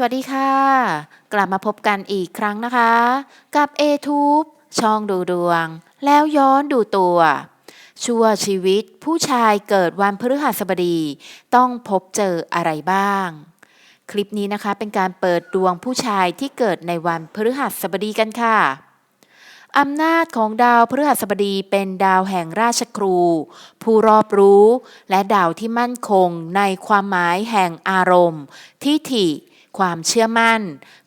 สวัสดีค่ะ กลับมาพบกันอีกครั้งนะคะ กับ a t u b e ช่องดูดวง แล้วย้อนดูตัว ชั่วชีวิตผู้ชายเกิดวันพฤหัสบดี ต้องพบเจออะไรบ้าง คลิปนี้นะคะเป็นการเปิดดวงผู้ชายที่เกิดในวันพฤหัสบดีกันค่ะอำนาจของดาวพฤหัสบดีเป็นดาวแห่งราชครู ผู้รอบรู้ และดาวที่มั่นคงในความหมายแห่งอารมณ์ ทิฐิ ความเชื่อมั่น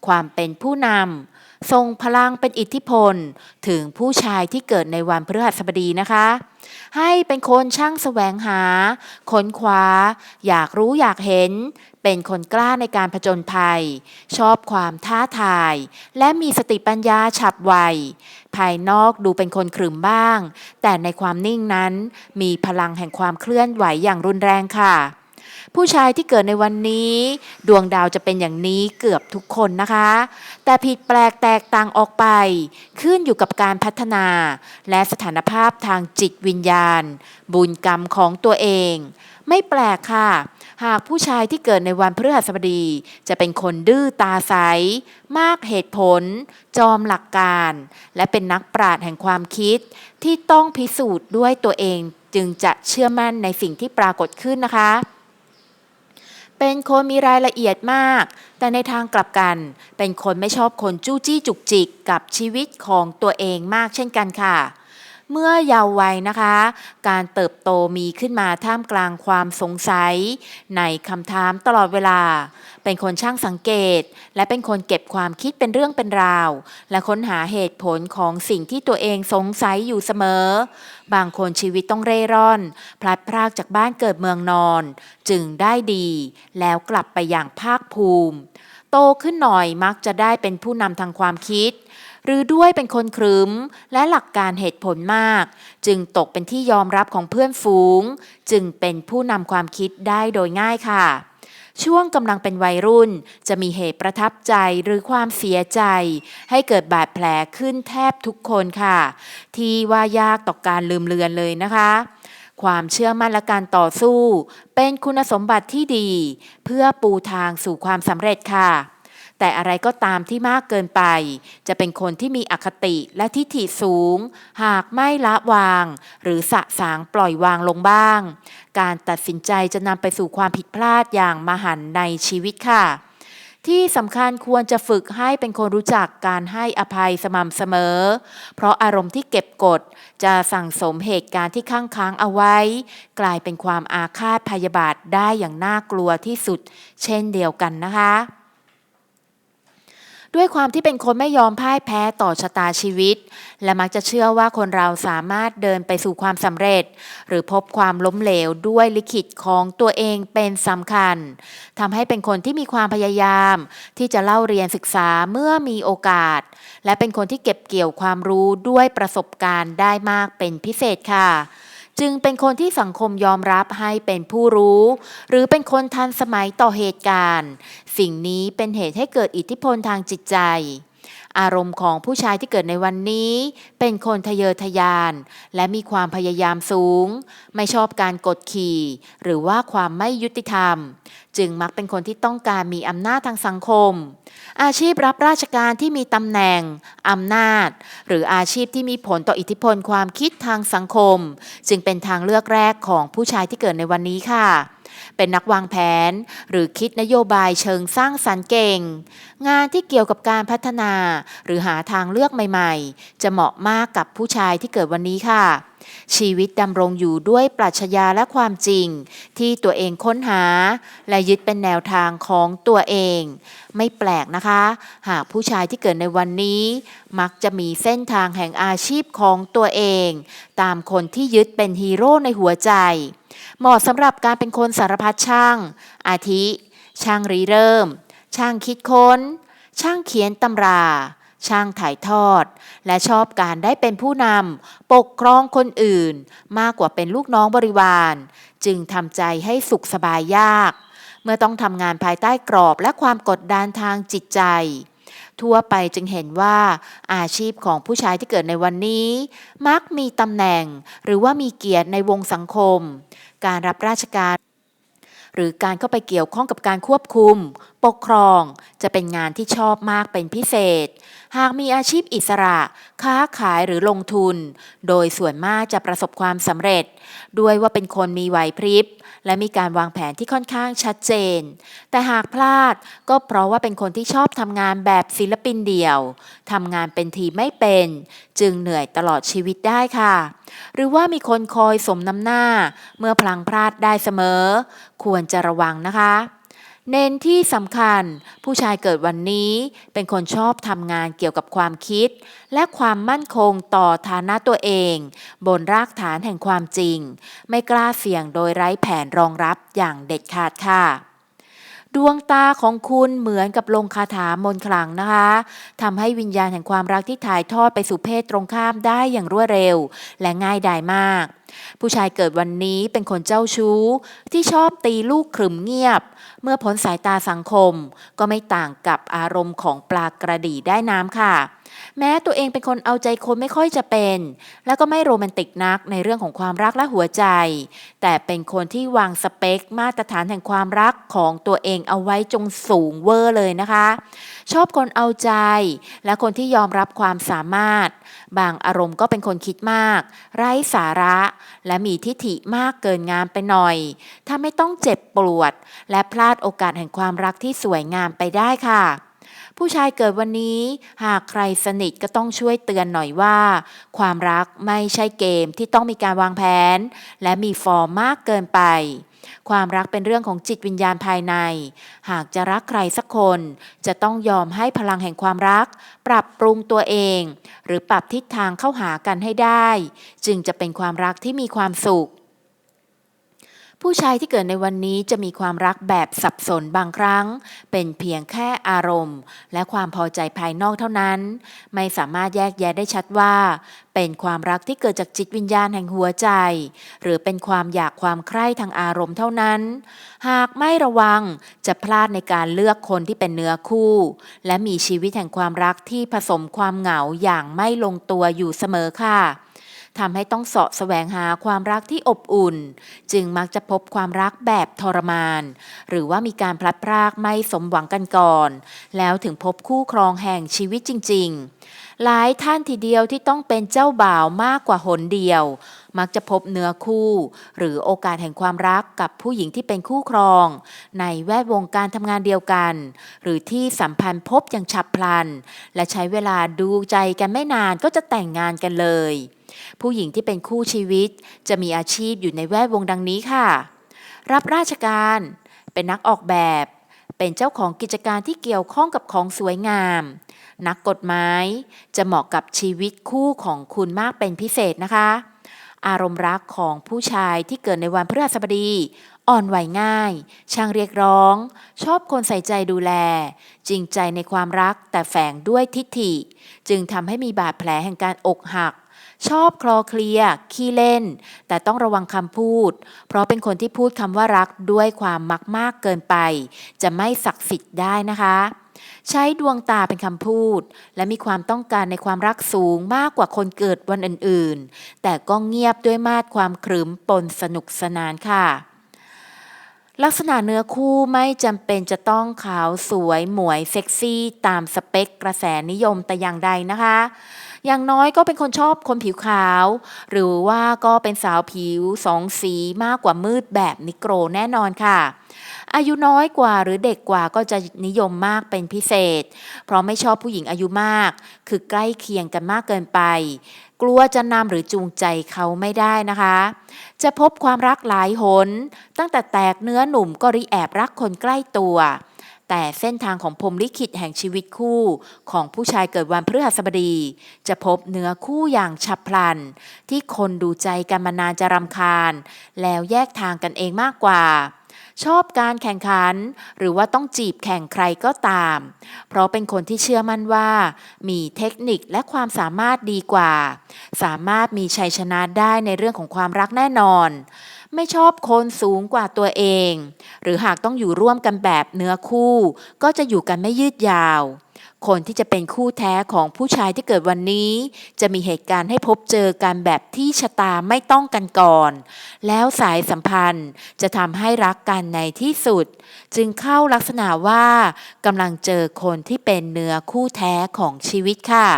ความเป็นผู้นำทรงพลังเป็นอิทธิพล ถึงผู้ชายที่เกิดในวันพฤหัสบดีนะคะ ให้เป็นคนช่างแสวงหา ค้นคว้า อยากรู้อยากเห็น เป็นคนกล้าในการผจญภัย ชอบความท้าทาย และมีสติปัญญาฉับไว ภายนอกดูเป็นคนขรึมบ้าง แต่ในความนิ่งนั้น มีพลังแห่งความเคลื่อนไหวอย่างรุนแรงค่ะ ผู้ชายที่เกิดในวันนี้ ดวงดาวจะเป็นอย่างนี้เกือบทุกคนนะคะ แต่ผิดแปลกแตกต่างออกไป ขึ้นอยู่กับการพัฒนา และสถานภาพทางจิตวิญญาณ บุญกรรมของตัวเอง ไม่แปลกค่ะ หากผู้ชายที่เกิดในวันพฤหัสบดี จะเป็นคนดื้อตาใส มากเหตุผล จอมหลักการ และเป็นนักปราชญ์แห่งความคิด ที่ต้องพิสูจน์ด้วยตัวเองจึงจะเชื่อมั่นในสิ่งที่ปรากฏขึ้นนะคะ เป็นคนมีรายละเอียดมาก แต่ในทางกลับกัน เป็นคนไม่ชอบคนจู้จี้จุกจิกกับชีวิตของตัวเองมากเช่นกันค่ะ เมื่อเยาว์วัยนะคะ การเติบโตมีขึ้นมาท่ามกลางความสงสัย ในคำถามตลอดเวลา เป็นคนช่างสังเกต และเป็นคนเก็บความคิดเป็นเรื่องเป็นราว และค้นหาเหตุผลของสิ่งที่ตัวเองสงสัยอยู่เสมอ บางคนชีวิตต้องเร่ร่อน พลัดพรากจากบ้านเกิดเมืองนอน จึงได้ดี แล้วกลับไปอย่างภาคภูมิ โตขึ้นหน่อยมักจะได้เป็นผู้นำทางความคิด หรือด้วยเป็นคนครึ้มและหลักการเหตุผลมาก จึงตกเป็นที่ยอมรับของเพื่อนฝูง จึงเป็นผู้นำความคิดได้โดยง่ายค่ะ ช่วงกำลังเป็นวัยรุ่น จะมีเหตุประทับใจหรือความเสียใจ ให้เกิดบาดแผลขึ้นแทบทุกคนค่ะ ที่ว่ายากต่อการลืมเลือนเลยนะคะความเชื่อมั่นและการต่อสู้ เป็นคุณสมบัติที่ดี เพื่อปูทางสู่ความสำเร็จค่ะ แต่อะไรก็ตามที่มากเกินไป จะเป็นคนที่มีอคติและทิฏฐิสูง หากไม่ละวาง หรือสะสางปล่อยวางลงบ้าง การตัดสินใจจะนำไปสู่ความผิดพลาดอย่างมหันในชีวิตค่ะที่สำคัญควรจะฝึกให้เป็นคนรู้จักการให้อภัยสม่ำเสมอ เพราะอารมณ์ที่เก็บกด จะสั่งสมเหตุการณ์ที่ค้างค้างเอาไว้ กลายเป็นความอาฆาตพยาบาทได้อย่างน่ากลัวที่สุด เช่นเดียวกันนะคะ ด้วยความที่เป็นคนไม่ยอมพ่ายแพ้ต่อชะตาชีวิต และมักจะเชื่อว่าคนเราสามารถเดินไปสู่ความสำเร็จ หรือพบความล้มเหลวด้วยลิขิตของตัวเองเป็นสำคัญทำให้เป็นคนที่มีความพยายาม ที่จะเล่าเรียนศึกษาเมื่อมีโอกาส และเป็นคนที่เก็บเกี่ยวความรู้ด้วยประสบการณ์ได้มากเป็นพิเศษค่ะ จึงเป็นคนที่สังคมยอมรับให้เป็นผู้รู้ หรือเป็นคนทันสมัยต่อเหตุการณ์ สิ่งนี้เป็นเหตุให้เกิดอิทธิพลทางจิตใจ อารมณ์ของผู้ชายที่เกิดในวันนี้ เป็นคนทะเยอทะยาน และมีความพยายามสูง ไม่ชอบการกดขี่ หรือว่าความไม่ยุติธรรม จึงมักเป็นคนที่ต้องการมีอำนาจทางสังคม อาชีพรับราชการที่มีตำแหน่งอำนาจ หรืออาชีพที่มีผลต่ออิทธิพลความคิดทางสังคม จึงเป็นทางเลือกแรกของผู้ชายที่เกิดในวันนี้ค่ะ เป็นนักวางแผน หรือคิดนโยบายเชิงสร้างสรรค์เก่ง งานที่เกี่ยวกับการพัฒนา หรือหาทางเลือกใหม่ ๆ จะเหมาะมากกับผู้ชายที่เกิดวันนี้ค่ะ ชีวิตดำรงอยู่ด้วยปรัชญาและความจริง ที่ตัวเองค้นหา และยึดเป็นแนวทางของตัวเอง ไม่แปลกนะคะ หากผู้ชายที่เกิดในวันนี้ มักจะมีเส้นทางแห่งอาชีพของตัวเอง ตามคนที่ยึดเป็นฮีโร่ในหัวใจ เหมาะสำหรับการเป็นคนสารพัดช่าง อาทิ ช่างรีเริ่ม ช่างคิดค้น ช่างเขียนตำรา ช่างถ่ายทอด และชอบการได้เป็นผู้นำปกครองคนอื่น มากกว่าเป็นลูกน้องบริวาร จึงทำใจให้สุขสบายยาก เมื่อต้องทำงานภายใต้กรอบและความกดดันทางจิตใจ ทั่วไปจึงเห็นว่าอาชีพของผู้ชายที่เกิดในวันนี้ มักมีตำแหน่ง หรือว่ามีเกียรติในวงสังคม การรับราชการหรือการเข้าไปเกี่ยวข้องกับการควบคุม ปกครองจะเป็นงานที่ชอบมากเป็นพิเศษ หากมีอาชีพอิสระ ค้าขายหรือลงทุน โดยส่วนมากจะประสบความสำเร็จ ด้วยว่าเป็นคนมีไหวพริบ และมีการวางแผนที่ค่อนข้างชัดเจน แต่หากพลาดก็เพราะว่าเป็นคนที่ชอบทำงานแบบศิลปินเดี่ยวทำงานเป็นทีไม่เป็น จึงเหนื่อยตลอดชีวิตได้ค่ะ หรือว่ามีคนคอยสมน้ำหน้า เมื่อพลังพลาดได้เสมอ ควรจะระวังนะคะ เน้นที่สำคัญ ผู้ชายเกิดวันนี้เป็นคนชอบทำงานเกี่ยวกับความคิด และความมั่นคงต่อฐานะตัวเอง บนรากฐานแห่งความจริง ไม่กล้าเสี่ยงโดยไร้แผนรองรับอย่างเด็ดขาดค่ะดวงตาของคุณเหมือนกับลงคาถามนต์ขลังนะคะทำให้วิญญาณแห่งความรักที่ถ่ายทอดไปสู่เพศตรงข้ามได้อย่างรวดเร็ว และง่ายดายมาก ผู้ชายเกิดวันนี้เป็นคนเจ้าชู้ ที่ชอบตีลูกขรึมเงียบ เมื่อพ้นสายตาสังคม ก็ไม่ต่างกับอารมณ์ของปลากระดีได้น้ำค่ะ แม้ตัวเองเป็นคนเอาใจคนไม่ค่อยจะเป็น แล้วก็ไม่โรแมนติกนักในเรื่องของความรักและหัวใจ แต่เป็นคนที่วางสเปค มาตรฐานแห่งความรักของตัวเองเอาไว้จงสูงเวอร์เลยนะคะ ชอบคนเอาใจ และคนที่ยอมรับความสามารถ บางอารมณ์ก็เป็นคนคิดมาก ไร้สาระ และมีทิฐิมากเกินงามไปหน่อย ถ้าไม่ต้องเจ็บปวด และพลาดโอกาสแห่งความรักที่สวยงามไปได้ค่ะ ผู้ชายเกิดวันนี้ หากใครสนิทก็ต้องช่วยเตือนหน่อยว่า ความรักไม่ใช่เกมที่ต้องมีการวางแผน และมีฟอร์มมากเกินไป ความรักเป็นเรื่องของจิตวิญญาณภายใน หากจะรักใครสักคน จะต้องยอมให้พลังแห่งความรัก ปรับปรุงตัวเอง หรือปรับทิศทางเข้าหากันให้ได้ จึงจะเป็นความรักที่มีความสุข ผู้ชายที่เกิดในวันนี้จะมีความรักแบบสับสนบางครั้ง เป็นเพียงแค่อารมณ์ และความพอใจภายนอกเท่านั้น ไม่สามารถแยกแยะได้ชัดว่า เป็นความรักที่เกิดจากจิตวิญญาณแห่งหัวใจ หรือเป็นความอยากความใคร่ทางอารมณ์เท่านั้น หากไม่ระวังจะพลาดในการเลือกคนที่เป็นเนื้อคู่ และมีชีวิตแห่งความรักที่ผสมความเหงาอย่างไม่ลงตัวอยู่เสมอค่ะ ทำให้ต้องเสาะแสวงหาความรักที่อบอุ่น จึงมักจะพบความรักแบบทรมาน หรือว่ามีการพลัดพรากไม่สมหวังกันก่อน แล้วถึงพบคู่ครองแห่งชีวิตจริง ๆ หลายท่านทีเดียวที่ต้องเป็นเจ้าบ่าวมากกว่าหนเดียว มักจะพบเนื้อคู่ หรือโอกาสแห่งความรักกับผู้หญิงที่เป็นคู่ครอง ในแวดวงการทำงานเดียวกัน หรือที่สัมพันธ์พบอย่างฉับพลัน และใช้เวลาดูใจกันไม่นานก็จะแต่งงานกันเลย ผู้หญิงที่เป็นคู่ชีวิต จะมีอาชีพอยู่ในแวดวงดังนี้ค่ะ รับราชการ เป็นนักออกแบบ เป็นเจ้าของกิจการที่เกี่ยวข้องกับของสวยงามนักกฎหมายจะเหมาะกับชีวิตคู่ของคุณมากเป็นพิเศษนะคะ อารมณ์รักของผู้ชายที่เกิดในวันพฤหัสบดี อ่อนไหวง่าย ช่างเรียกร้อง ชอบคนใส่ใจดูแล จริงใจในความรักแต่แฝงด้วยทิฐิ จึงทำให้มีบาดแผลแห่งการอกหัก ชอบคลอเคลียขี้เล่น แต่ต้องระวังคำพูด เพราะเป็นคนที่พูดคำว่ารักด้วยความมักมากเกินไป จะไม่ศักดิ์สิทธิ์ได้นะคะ ใช้ดวงตาเป็นคำพูด และมีความต้องการในความรักสูงมากกว่าคนเกิดวันอื่นๆ แต่ก็เงียบด้วยมาดความขรึมปนสนุกสนานค่ะ ลักษณะเนื้อคู่ไม่จำเป็นจะต้องขาวสวยหมวยเซ็กซี่ ตามสเปคกระแสนิยมแต่อย่างใดนะคะ อย่างน้อยก็เป็นคนชอบคนผิวขาว หรือว่าก็เป็นสาวผิวสองสีมากกว่ามืดแบบนิโกรแน่นอนค่ะ อายุน้อยกว่าหรือเด็กกว่าก็จะนิยมมากเป็นพิเศษ เพราะไม่ชอบผู้หญิงอายุมาก คือใกล้เคียงกันมากเกินไป กลัวจะนำหรือจูงใจเขาไม่ได้นะคะ จะพบความรักหลายหน ตั้งแต่แตกเนื้อหนุ่มก็ริแอบรักคนใกล้ตัว แต่เส้นทางของพรมลิขิตแห่งชีวิตคู่ของผู้ชายเกิดวันพฤหัสบดี จะพบเนื้อคู่อย่างฉับพลัน ที่คนดูใจกันมานานจะรำคาญ แล้วแยกทางกันเองมากกว่า ชอบการแข่งขัน หรือว่าต้องจีบแข่งใครก็ตาม เพราะเป็นคนที่เชื่อมั่นว่า มีเทคนิคและความสามารถดีกว่า สามารถมีชัยชนะได้ในเรื่องของความรักแน่นอน ไม่ชอบคนสูงกว่าตัวเอง หรือหากต้องอยู่ร่วมกันแบบเนื้อคู่ ก็จะอยู่กันไม่ยืดยาว คนที่จะเป็นคู่แท้ของผู้ชายที่เกิดวันนี้ จะมีเหตุการณ์ให้พบเจอกันแบบที่ชะตาไม่ต้องกันก่อน แล้วสายสัมพันธ์จะทำให้รักกันในที่สุด จึงเข้าลักษณะว่ากำลังเจอคนที่เป็นเนื้อคู่แท้ของชีวิตค่ะ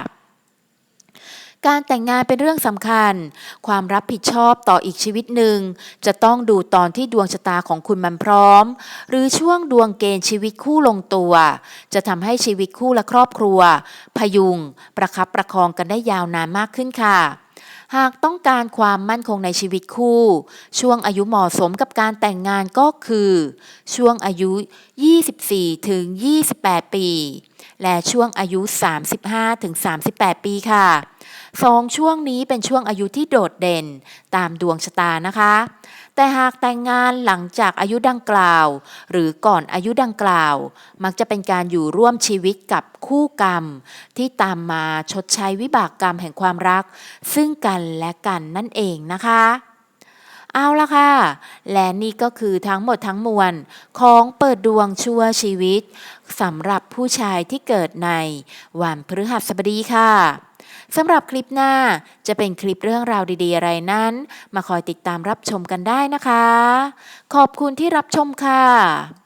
การแต่งงานเป็นเรื่องสำคัญ ความรับผิดชอบต่ออีกชีวิตหนึ่ง จะต้องดูตอนที่ดวงชะตาของคุณมันพร้อม หรือช่วงดวงเกณฑ์ชีวิตคู่ลงตัว จะทำให้ชีวิตคู่และครอบครัว พยุง ประคับประคองกันได้ยาวนานมากขึ้นค่ะหากต้องการความมั่นคงในชีวิตคู่ ช่วงอายุเหมาะสมกับการแต่งงานก็คือ ช่วงอายุ 24 ถึง 28 ปี และช่วงอายุ 35 ถึง 38 ปีค่ะ สองช่วงนี้เป็นช่วงอายุที่โดดเด่นตามดวงชะตานะคะ แต่หากแต่งงานหลังจากอายุดังกล่าว หรือก่อนอายุดังกล่าว มักจะเป็นการอยู่ร่วมชีวิตกับคู่กรรม ที่ตามมาชดใช้วิบากกรรมแห่งความรัก ซึ่งกันและกันนั่นเองนะคะเอาละค่ะ และนี่ก็คือทั้งหมดทั้งมวลของเปิดดวงชั่วชีวิตสำหรับผู้ชายที่เกิดในวันพฤหัสบดีค่ะ สำหรับคลิปหน้าจะเป็นคลิปเรื่องราวดีๆอะไรนั้น มาคอยติดตามรับชมกันได้นะคะ ขอบคุณที่รับชมค่ะ